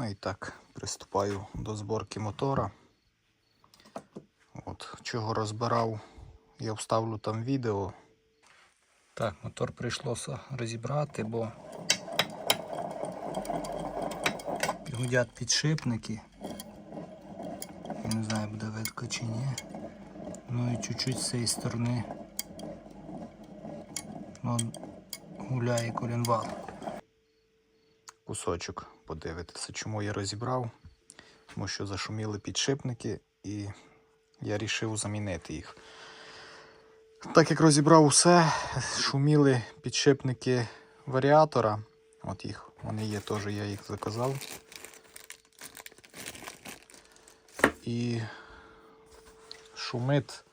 Ну і так, приступаю до зборки мотора. От, чого розбирав, я вставлю там відео. Так, мотор прийшлося розібрати, бо гудять підшипники. Я не знаю, буде видко чи ні. Ну і чуть-чуть з цієї сторони ну, гуляє колінвал. Кусочок подивитися, чому я розібрав. Тому що зашуміли підшипники і я вирішив замінити їх. Так як розібрав усе, шуміли підшипники варіатора. От їх, вони є теж, я їх заказав. І шумить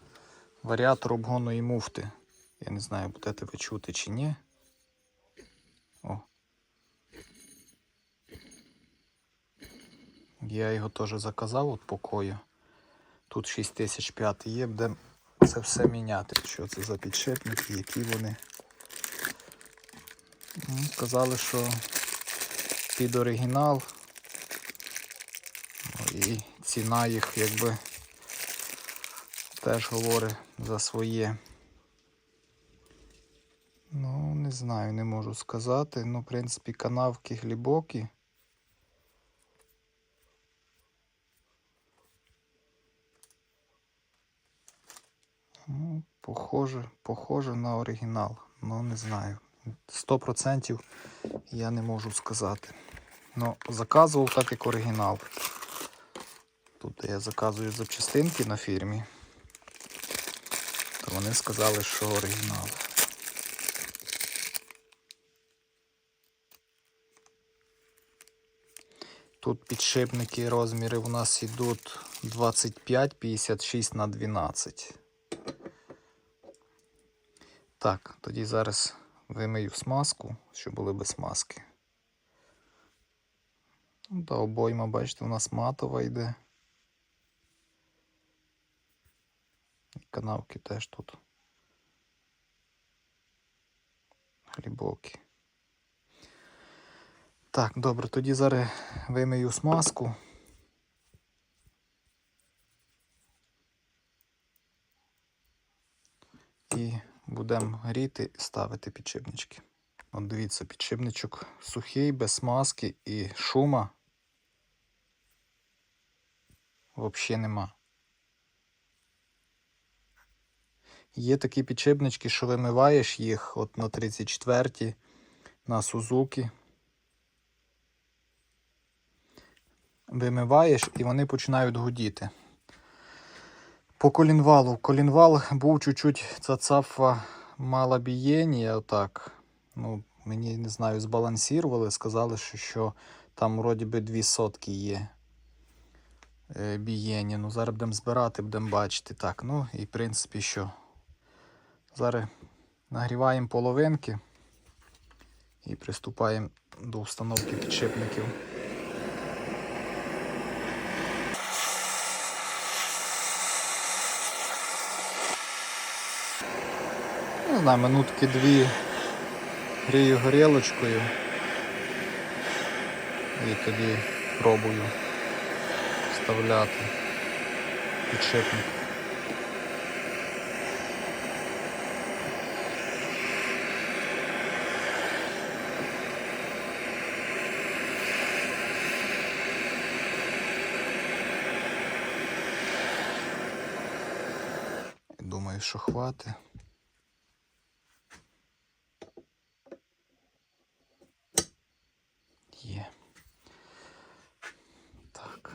варіатор обгонної муфти. Я не знаю, будете ви чути чи ні. Я його теж заказав от покою. Тут 6005 є, будемо це все міняти. Що це за підшипники, які вони. Ну, Сказали, що під оригінал. Ну, і ціна їх якби теж говорить за своє. Ну, не знаю, не можу сказати. Ну, в принципі, канавки глибокі. Ну, похоже, похоже на оригінал. Ну, не знаю. 100% я не можу сказати. Ну, заказував так, як оригінал. Тут я заказую запчастинки на фірмі. То вони сказали, що оригінал. Тут підшипники розміри у нас йдуть 25-56 на 12. Так, тоді зараз вимию смазку, щоб були без маски. Ну, Та обойма, бачите, у нас матова йде. І канавки теж тут глибокі. Так, добре, тоді зараз вимию смазку. І будемо гріти і ставити підшипнички. От дивіться, підшипничок сухий, без смазки і шума взагалі нема. Є такі підшипнички, що вимиваєш їх от на 34 ті на Сузуки. Вимиваєш і вони починають гудіти. По колінвалу. Колінвал був чуть-чуть цацафа мала бієння, отак. Ну, мені не знаю, збалансірували, сказали, що, що там вроді би дві сотки є е. Ну, зараз будемо збирати, будемо бачити. Так, ну і в принципі що. Зараз нагріваємо половинки і приступаємо до установки підшипників. Не знаю, минутки дві грію горілочкою і тоді пробую вставляти підшипник. Думаю, що хватить. Є. Так.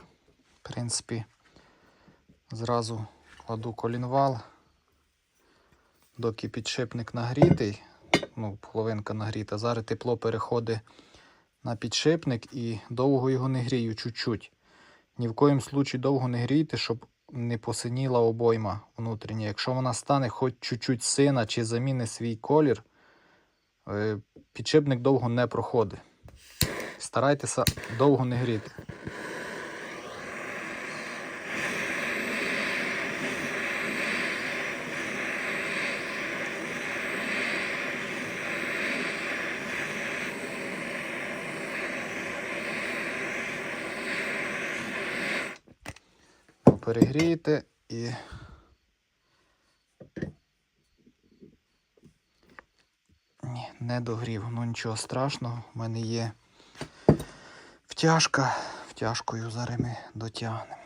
В принципі, зразу кладу колінвал, доки підшипник нагрітий, ну, половинка нагріта. Зараз тепло переходить на підшипник і довго його не грію чуть-чуть. Ні в коїм случаї довго не грійте, щоб не посиніла обойма внутрішня. Якщо вона стане хоч чуть-чуть сина чи заміни свій колір, е, підшипник довго не проходить. Старайтеся довго не гріти. Перегрієте і. Ні, не догрів. Ну нічого страшного. У мене є втяжка. Втяжкою зараз ми дотягнемо.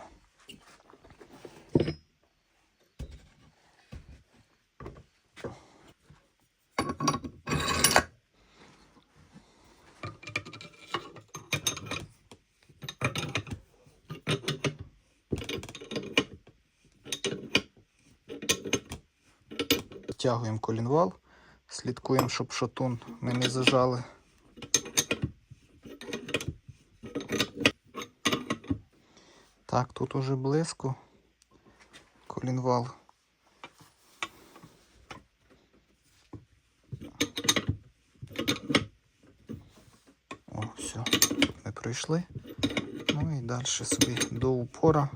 Втягуємо колінвал, слідкуємо, щоб шатун ми не зажали. Так, тут уже близько. Колінвал. О, все, ми пройшли. Ну і далі собі до упора.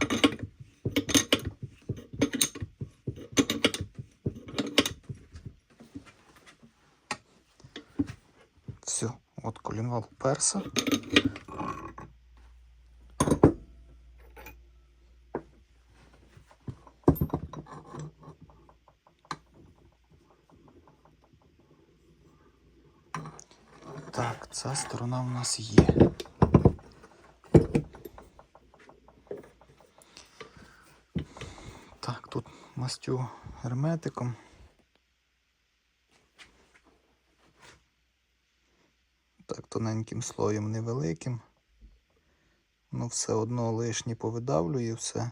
Все, от колінвал. Так, ця сторона в нас є. Так, тут мастю герметиком. Так, тоненьким слоєм невеликим. Ну, все одно лишнє повидавлює все.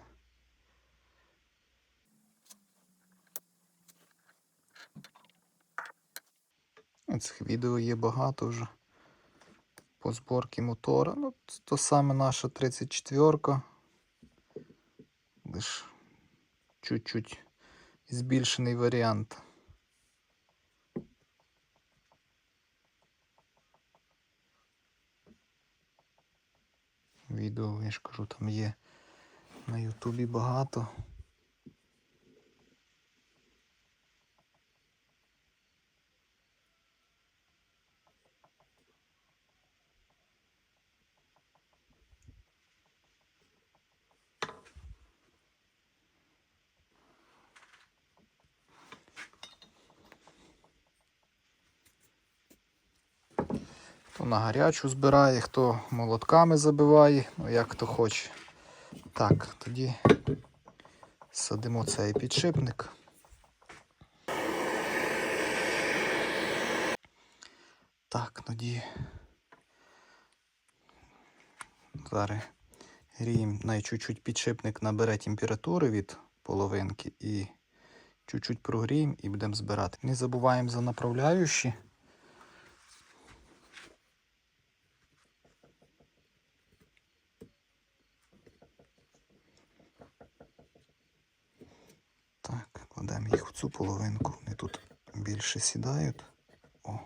Цих відео є багато вже по зборці мотора. Ну, то саме наша 34-ка. Лиш чуть-чуть збільшений варіант. Відео, я ж кажу, там є на Ютубі багато. На гарячу збирає, хто молотками забиває, ну як хто хоче. Так, тоді садимо цей підшипник. Так, тоді зараз гріємо, най чуть-чуть підшипник набере температури від половинки і чуть-чуть прогріємо і будемо збирати. Не забуваємо за направляючі. Так, кладемо їх в цю половинку, вони тут більше сідають. О.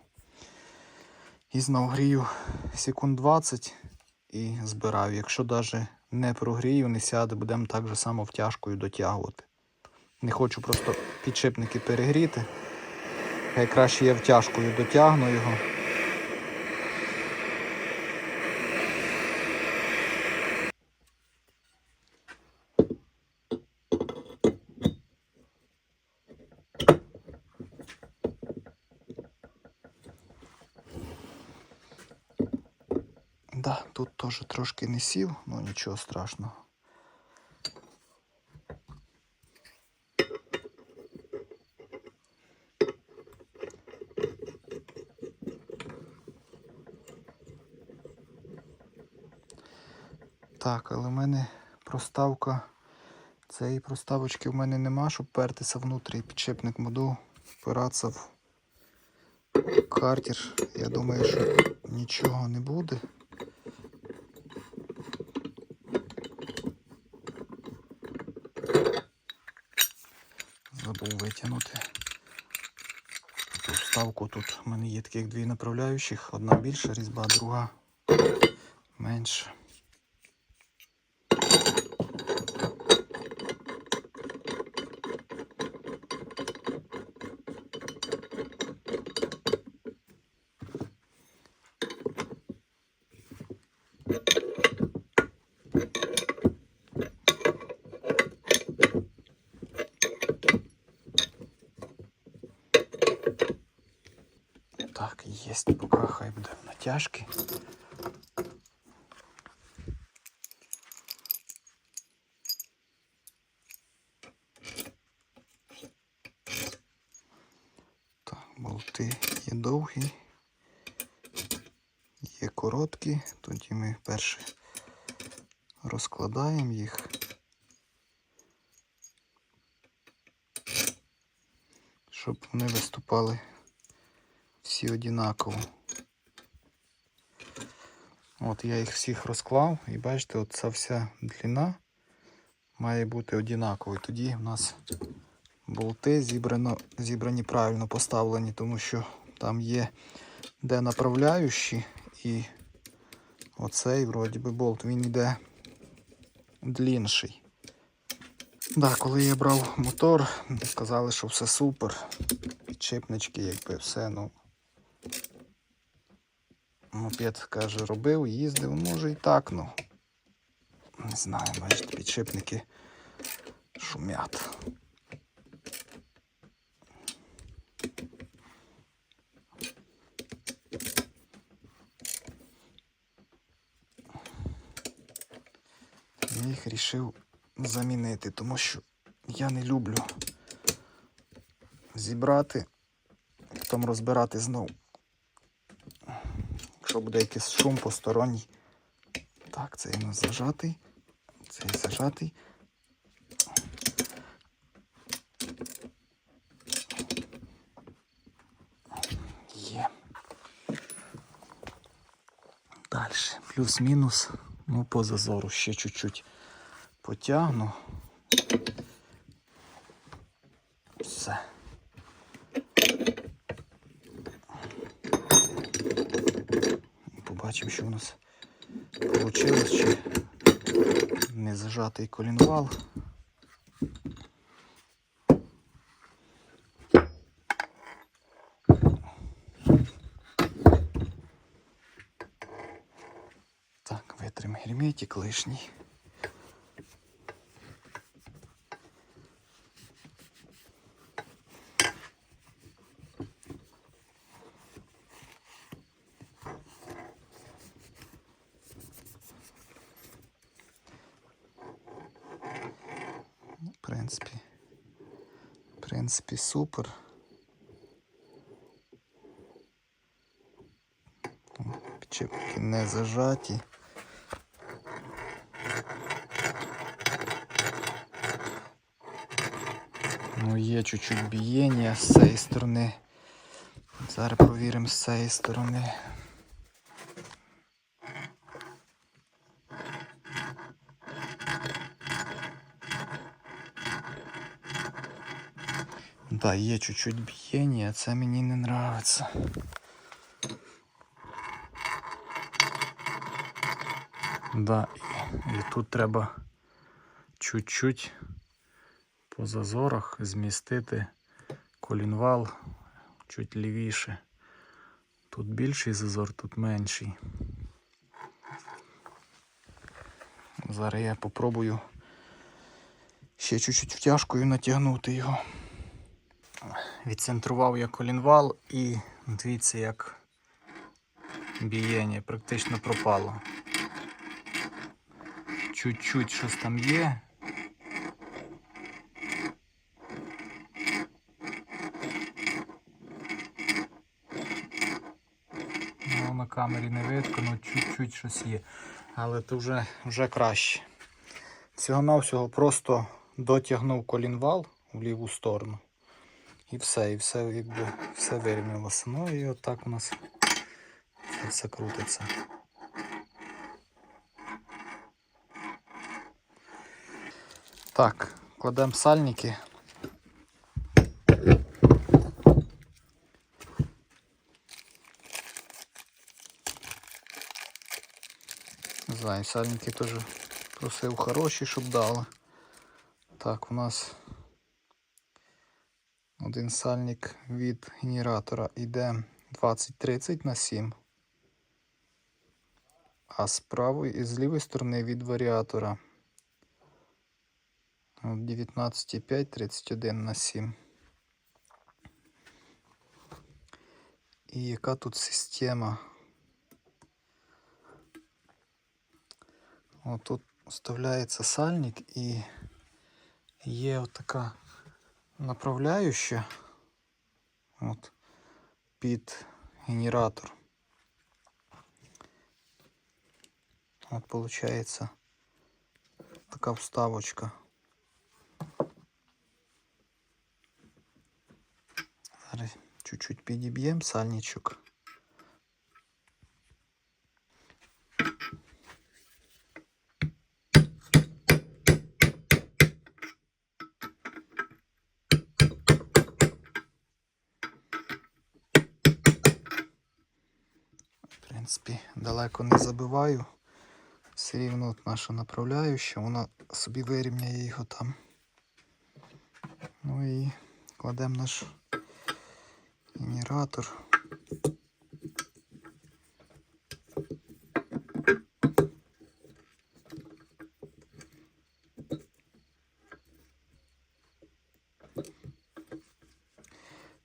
І знову грію секунд 20 і збираю. Якщо навіть не прогрію, не сяде, будемо так же само втяжкою дотягувати. Не хочу просто підшипники перегріти. Хай краще я втяжкою дотягну його. Да, тут теж трошки не сів, ну нічого страшного. Так, але в мене проставка. Цієї проставочки в мене нема, щоб пертися внутрі підшипник буду впиратися в картер. Я думаю, що нічого не буде. Забув вставку тут у мене є таких дві направляючих. Одна більша різьба, друга менша. Так, єсть, поки хай буде в натяжки. Так, болти є довгі, є короткі, тоді ми перше розкладаємо їх. Щоб вони виступали всі однаково. От я їх всіх розклав і бачите, от ця вся длина має бути однаковою. Тоді в нас болти зібрано, зібрані правильно поставлені, тому що там є де направляючі і оцей вроді би болт він йде длінший. Да, коли я брав мотор, сказали, що все супер. Підшипнички, якби все, ну. Мопед каже, робив, їздив, може і так, ну. Не знаю, бачите, підшипники шумять. Я їх вирішив замінити, тому що я не люблю зібрати, потім розбирати знов. Якщо буде якийсь шум посторонній. Так, цей у нас зажатий, цей зажатий. Є. Далі. Плюс-мінус. Ну, по зазору ще чуть-чуть потягну. Все. Побачимо, що у нас вийшло, чи не зажатий колінвал. Так, герметик лишній. Ну, принципі, в принципі, супер. Підчепки не зажаті. Ну, є чуть-чуть бієння з цієї сторони. Зараз провіримо з цієї сторони. Да, є чуть-чуть бієння, це мені не. Да, і, і тут треба чуть-чуть по зазорах змістити колінвал чуть лівіше. Тут більший зазор, тут менший. Зараз я попробую ще чуть-чуть втяжкою натягнути його. Відцентрував я колінвал і дивіться, як бієння практично пропало. Чуть-чуть щось там є. Ну, на камері не видно, ну чуть-чуть щось є. Але то вже, вже краще. Всього-навсього просто дотягнув колінвал в ліву сторону. І все, і все якби все вирівнялося. Ну і отак у нас все крутиться. Так, кладемо сальники. Не знаю, сальники теж просив хороші, щоб дали. Так, у нас один сальник від генератора йде 20-30 на 7. А з правої і з лівої сторони від варіатора 19,5 31 на 7. і яка тут система. тут вставляється сальник і є отака направляюща от, під генератор. От виходить така вставочка. Зараз чуть-чуть підіб'ємо сальничок. Далеко не забиваю. Все рівно от наша направляюча, вона собі вирівняє його там. Ну і кладемо наш генератор.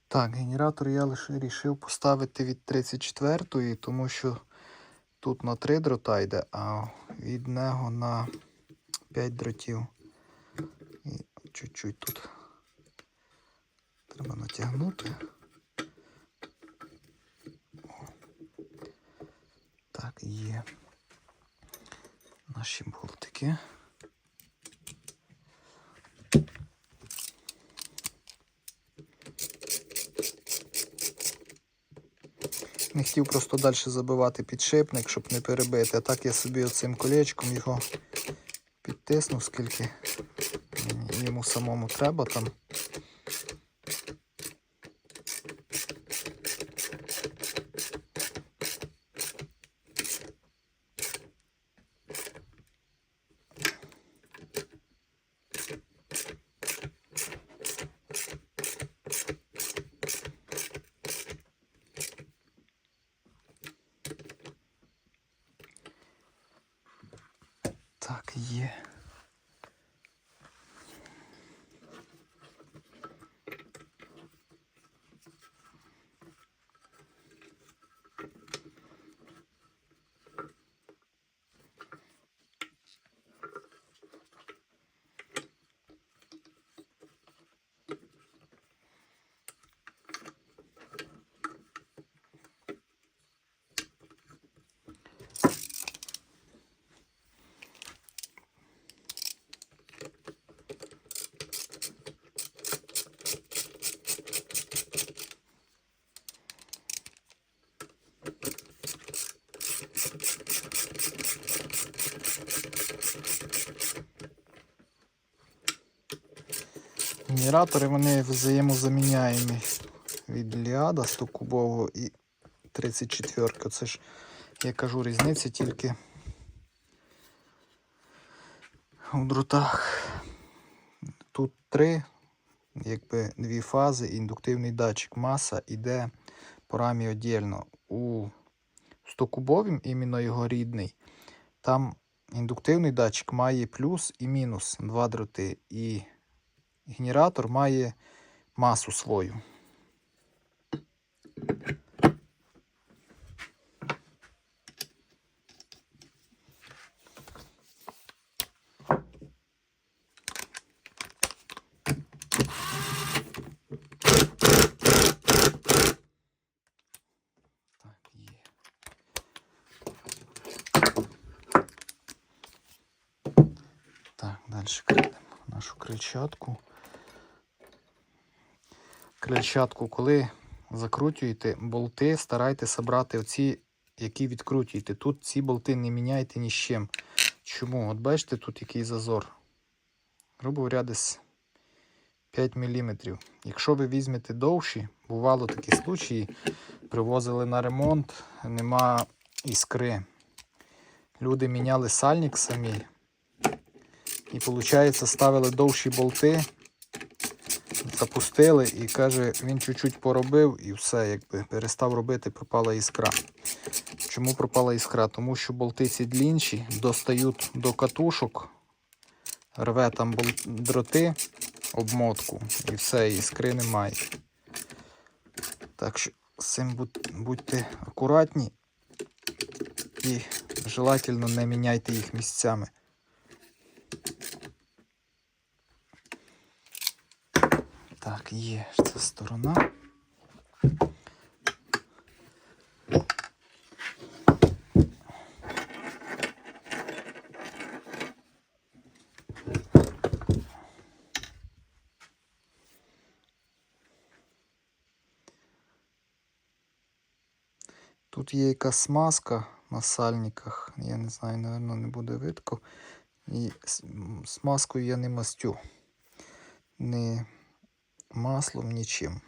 Так, генератор я лише вирішив поставити від 34-ї, тому що тут на 3 дрота йде, а від нього на 5 дротів. І чуть-чуть тут треба натягнути. Так, є наші болтики. Хотів просто далі забивати підшипник, щоб не перебити. А так я собі оцим колечком його підтиснув, скільки йому самому треба там. Так, є. Генератори вони взаємозаміняємі від Ліада 100 кубового і 34. Це ж, я кажу, різниця тільки у дротах. Тут три, якби дві фази, індуктивний датчик маса іде по рамі віддільно. У 100 кубовім, іменно його рідний, там індуктивний датчик має плюс і мінус два дроти. І генератор має масу свою. Далі крадемо нашу крильчатку. Крильчатку, коли закручуєте болти, старайтеся собрати оці, які відкрутюєте. Тут ці болти не міняйте ні з чим. Чому? От бачите, тут який зазор. Грубо говоря, десь 5 мм. Якщо ви візьмете довші, бувало такі случаї, привозили на ремонт, нема іскри. Люди міняли сальник самі. І, виходить, ставили довші болти, запустили і каже, він чуть-чуть поробив і все, якби перестав робити, пропала іскра. Чому пропала іскра? Тому що болти ці длінші достають до катушок, рве там дроти, обмотку і все, іскри немає. Так що з цим будь- будьте акуратні і желательно не міняйте їх місцями. Так, є ця сторона. Тут є якась смазка на сальниках. Я не знаю, напевно, не буде видко. І смазкою я не мастю. Ні маслом, нічим.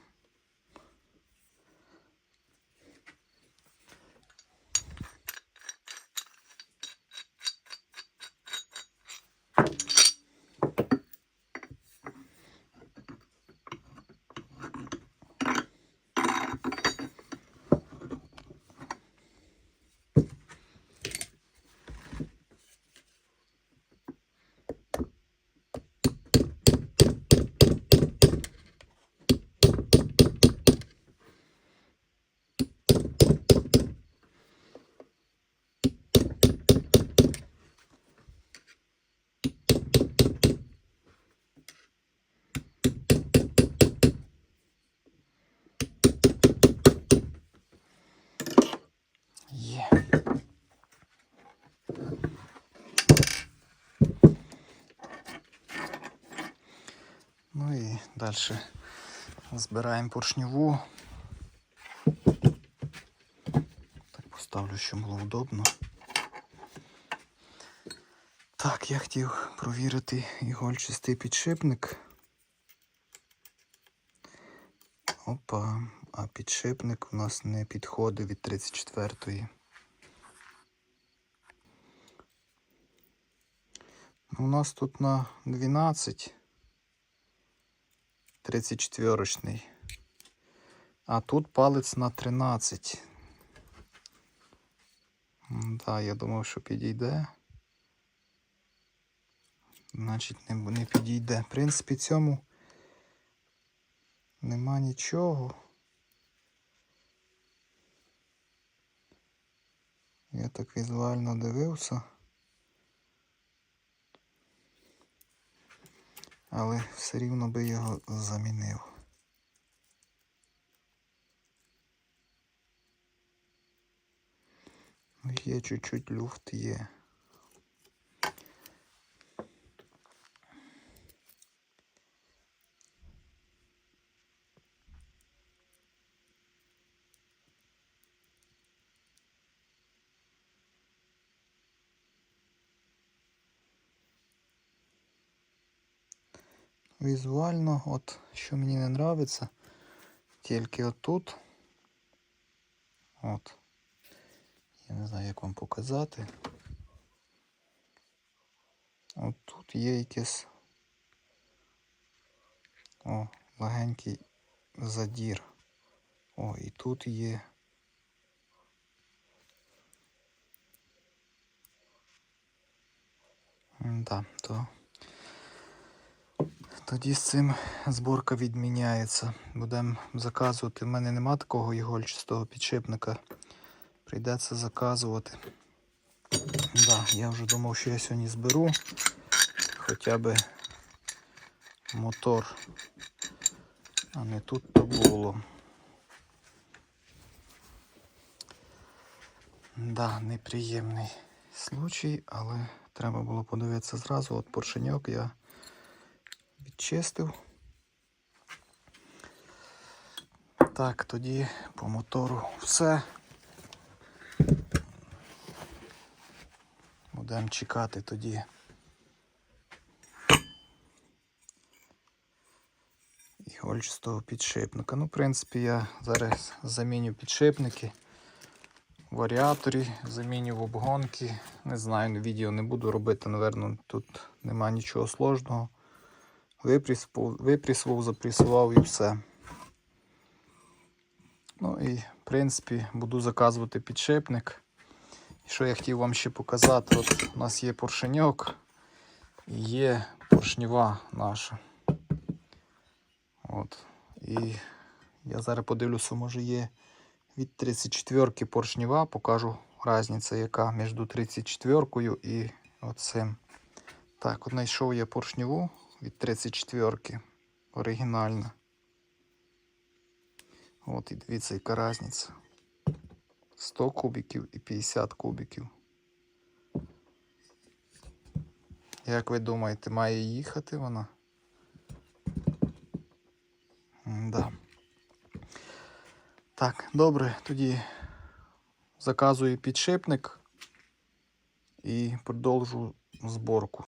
Ну і далі збираємо поршневу. Так поставлю, щоб було удобно. Так, я хотів провірити ігольчастий підшипник. Опа, а підшипник у нас не підходить від 34-ї. Ну, У нас тут на 12 34-річний. А тут палець на 13. М, Да, я думав, що підійде. Значить, не, не підійде. В принципі, цьому нема нічого. Я так візуально дивився. Але все рівно би його замінив. Ну, Є чуть-чуть люфт є. Візуально, от що мені не подобається, тільки отут. От. Я не знаю, як вам показати. От тут є якийсь о, легенький задір. О, і тут є. Да, то тоді з цим зборка відміняється. Будемо заказувати. У мене нема такого ігольчастого підшипника. Прийдеться заказувати. Да, я вже думав, що я сьогодні зберу хоча б мотор. А не тут то було. Да, неприємний случай, але треба було подивитися зразу. От поршеньок я відчистив. Так, тоді по мотору все. Будемо чекати тоді. Ігольчастого підшипника. Ну, в принципі, я зараз заміню підшипники варіаторі, заміню в обгонки. Не знаю, відео не буду робити, напевно, тут нема нічого сложного. Випрісував, запресував і все. Ну і, в принципі, буду заказувати підшипник. Що я хотів вам ще показати, от у нас є поршеньок і є поршнева наша. От. І я зараз подивлюся, може є від 34-ки поршнева. Покажу різницю, яка між 34 і оцим. Так, от знайшов я поршневу від 34-ки. оригінальна. От і дивіться, яка різниця. 100 кубиків і 50 кубиків. Як ви думаєте, має їхати вона? Да. Так, добре, тоді заказую підшипник і продовжу зборку.